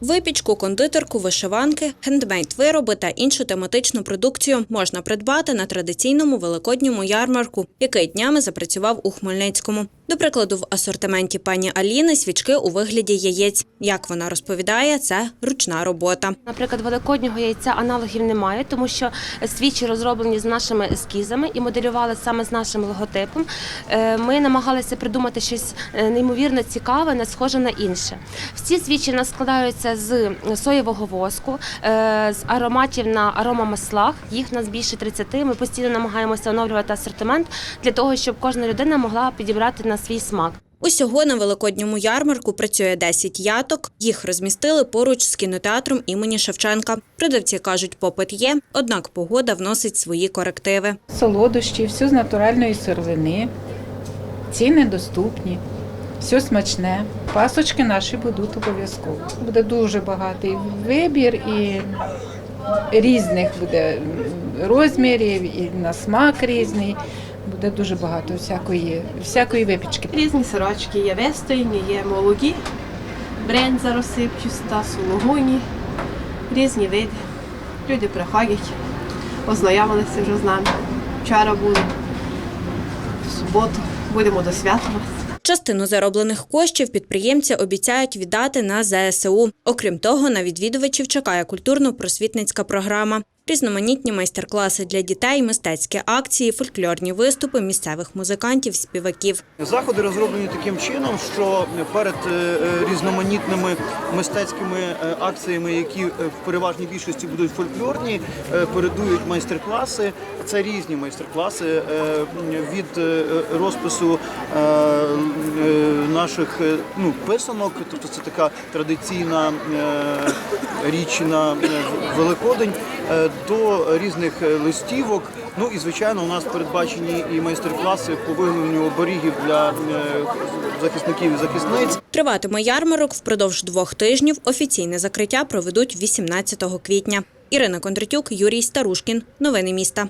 Випічку, кондитерку, вишиванки, хендмейд-вироби та іншу тематичну продукцію можна придбати на традиційному великодньому ярмарку, який днями запрацював у Хмельницькому. До прикладу, в асортименті пані Аліни свічки у вигляді яєць. Як вона розповідає, це ручна робота. Наприклад, великоднього яйця аналогів немає, тому що свічі розроблені з нашими ескізами і моделювали саме з нашим логотипом. Е, Ми намагалися придумати щось е, неймовірно цікаве, не схоже на інше. Всі свічі у нас складаються з соєвого воску, е, з ароматів на аромамаслах. Їх у нас більше 30. Ми постійно намагаємося оновлювати асортимент для того, щоб кожна людина могла підібрати на свій смак. Усього на великодньому ярмарку працює 10 яток. Їх розмістили поруч з кінотеатром імені Шевченка. Продавці кажуть, попит є, однак погода вносить свої корективи. солодощі, все з натуральної сировини, ціни доступні, все смачне. Пасочки наші будуть обов'язково. Буде дуже багатий вибір і різних буде розмірів, і на смак різний. Буде дуже багато всякої, всякої випічки. Різні сорочки є вистояні, є молоді, бренза розсипчаста, сулугуні, різні види. Люди приходять, ознайомилися вже з нами. Вчора були, в суботу будемо досвятувати. Частину зароблених коштів підприємці обіцяють віддати на ЗСУ. Окрім того, на відвідувачів чекає культурно-просвітницька програма. Різноманітні майстер-класи для дітей, мистецькі акції, фольклорні виступи місцевих музикантів, співаків. Заходи розроблені таким чином, що перед е, е, різноманітними мистецькими е, акціями, які в переважній більшості будуть фольклорні, передують майстер-класи. Це різні майстер-класи від розпису наших ну, писанок, тобто це така традиційна річ на Великодень, до різних е, листівок. Ну і звичайно, у нас передбачені і майстер-класи по виготовленню оберігів для е, захисників і захисниць. Триватиме ярмарок впродовж двох тижнів. Офіційне закриття проведуть 18 квітня. Ірина Кондратюк, Юрій Старушкін. Новини міста.